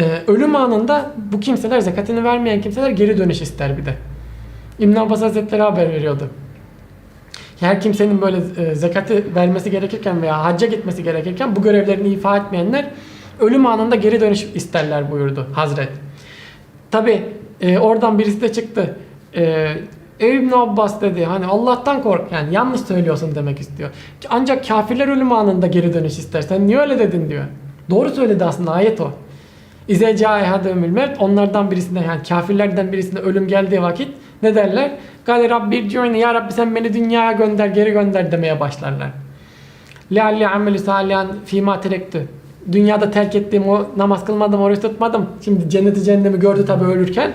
Ee, ölüm anında bu kimseler zekatını vermeyen kimseler geri dönüş ister bir de. İbn Abbas Hazretleri haber veriyordu. Her kimsenin böyle e, zekatı vermesi gerekirken veya hacca gitmesi gerekirken bu görevlerini ifa etmeyenler ölüm anında geri dönüş isterler buyurdu Hazret. Tabi oradan birisi de çıktı. E, Ey İbn Abbas dedi hani Allah'tan kork yani yanlış söylüyorsun demek istiyor. Ancak kafirler ölüm anında geri dönüş ister. Sen niye öyle dedin diyor. Doğru söyledi aslında ayet o. İze caihadımül mevt onlardan birisinde yani kafirlerden birisinde ölüm geldiği vakit ne derler? Gale Rabbi irci'uni ya Rabbi sen beni dünyaya gönder geri gönder demeye başlarlar. Lealli ameli salihan fîmâ terektü. Dünyada terk ettiğim o namaz kılmadım, oruç tutmadım. Şimdi cenneti cehennemi gördü tabi ölürken.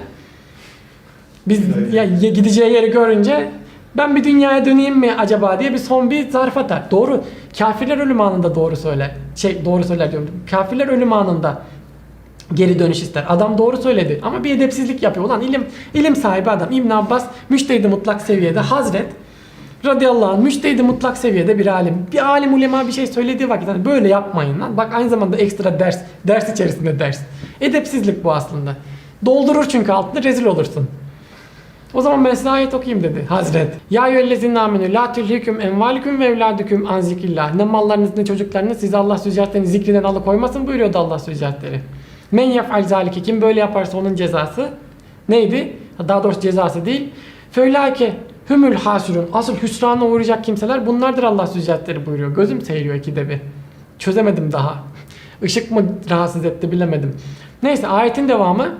Biz ya gideceği yeri görünce ben bir dünyaya döneyim mi acaba diye bir son bir zarf atar. Doğru. Kafirler ölüm anında doğru söyler. Şey doğru söyler diyorum. Kafirler ölüm anında geri dönüş ister. Adam doğru söyledi ama bir edepsizlik yapıyor. Ulan ilim ilim sahibi adam İbn Abbas müştehidi mutlak seviyede Hazret radıyallahu anh müştehidi mutlak seviyede bir alim. Bir alim ulema bir şey söylediği vakit hani böyle yapmayın lan. Bak aynı zamanda ekstra ders ders içerisinde ders. Edepsizlik bu aslında. Doldurur çünkü altını rezil olursun. O zaman ben size ayet okuyayım dedi Hazret. Ya eyyühellezine amenü la tulhikum envaliküm ve evladüküm an zikrillah. Ne mallarınız ne çocuklarınız sizi Allah süccartlerini zikrinden alıkoymasın buyuruyordu Allah süccartleri. Men yef'al zalike kim böyle yaparsa onun cezası neydi? Daha doğrusu cezası değil. Feulâke hümül hasürün. Asıl hüsrana uğrayacak kimseler bunlardır Allah süccartleri buyuruyor. Gözüm seyiriyor ikide bir. Çözemedim daha. Işık mı rahatsız etti bilemedim. Neyse ayetin devamı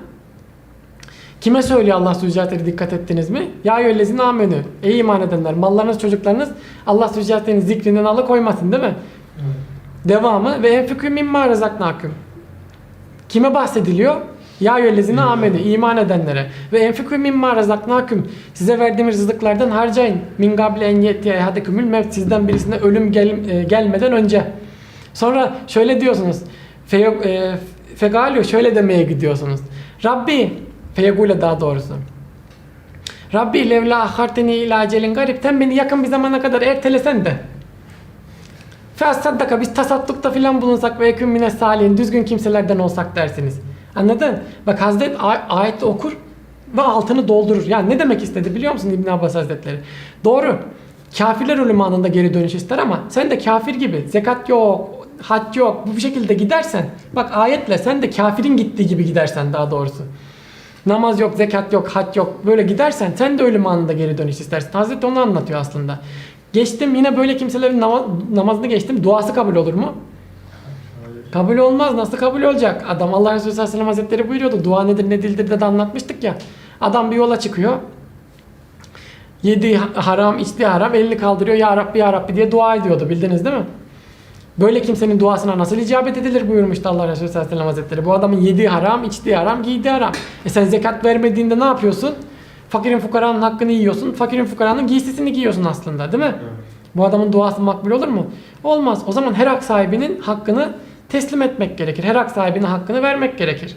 Kime söylüyor Allah süccartleri dikkat ettiniz mi? Ya eyyühellezine amenü. Ey iman edenler mallarınız çocuklarınız Allah süccartlerini zikrinden alıkoymasın değil mi? Devamı ve enfikü mimma rezaknaküm. Kime bahsediliyor? Ya eyyühellezine amenü iman edenlere ve enfikü mimma rezaknaküm. Size verdiğimiz rızıklardan harcayın. Min gable en yetiye ehadekümül mevt sizden birisine ölüm gel, e, gelmeden önce. Sonra şöyle diyorsunuz. Fe, e, fegalio şöyle demeye gidiyorsunuz. Rabbi Feyegule daha doğrusu. Rabbi levla aharteni ila acelin garipten beni yakın bir zamana kadar ertelesen de. Fesaddaka biz tasaddukta filan bulunsak ve ekün mine salihin düzgün kimselerden olsak dersiniz. Anladın? Bak Hazret ay- ayet okur ve altını doldurur. Yani ne demek istedi biliyor musun İbn Abbas Hazretleri? Doğru. Kafirler ölüm anında geri dönüş ister ama sen de kafir gibi zekat yok, hac yok bu şekilde gidersen bak ayetle sen de kafirin gittiği gibi gidersen daha doğrusu. Namaz yok, zekat yok, hac yok. Böyle gidersen sen de ölüm anında geri dönüş istersin. Hazreti onu anlatıyor aslında. Geçtim yine böyle kimselerin nama- namazını geçtim. Duası kabul olur mu? Kabul olmaz. Nasıl kabul olacak? Adam Allah Resulü sallallahu aleyhi ve sellem hazretleri buyuruyordu. Dua nedir ne dildir de, de anlatmıştık ya. Adam bir yola çıkıyor. Yediği haram, içtiği haram, elini kaldırıyor. Ya Rabbi, Ya Rabbi diye dua ediyordu. Bildiniz değil mi? Böyle kimsenin duasına nasıl icabet edilir buyurmuştu Allah Resulü sallallahu aleyhi ve sellem hazretleri. Bu adamın yediği haram, içtiği haram, giydiği haram. E sen zekat vermediğinde ne yapıyorsun? Fakirin fukaranın hakkını yiyorsun. Fakirin fukaranın giysisini giyiyorsun aslında değil mi? Bu adamın duası makbul olur mu? Olmaz. O zaman her hak sahibinin hakkını teslim etmek gerekir. Her hak sahibine hakkını vermek gerekir.